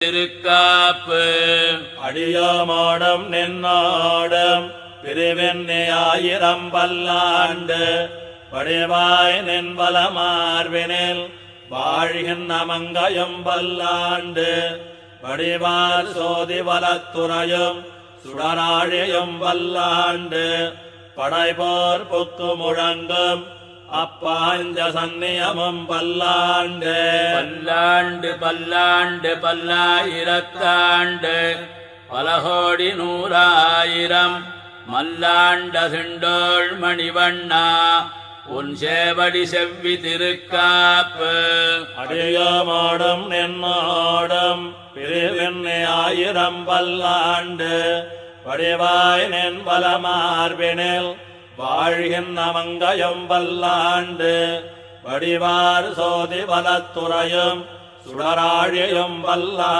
திருக்காப்பு. அடியோமோடும் நின்னாடம் பிரிவெண்ணி ஆயிரம் பல்லாண்டு. வடிவாய் நின்பல மார்பினில் வாழ்கின்ற மங்கையும் பல்லாண்டு. வடிவார் சோதி வலத்துறையும் சுடராழியும் வல்லாண்டு படைபோர் புக்கு முழங்கும் அப்பாஞ்ச சந்நியமும் பல்லாண்டு. பல்லாண்டு பல்லாண்டு பல்லாயிரத்தாண்டு. பல கோடி நூறாயிரம். மல்லாண்ட சிண்டோள் மணிவண்ணா உன் சேவடி செவ்வி திருக்காப்பு. அடியோமோடும் நின்னோடும் பிரிவின்னி ஆயிரம் பல்லாண்டு. வடிவாய் நின் பலமார்பினில் வாழ்கின்ற மங்கையும் பல்லாண்டு வடிவார் சோதி வலத்துறையும் சுடராழியும் பல்லாண்டு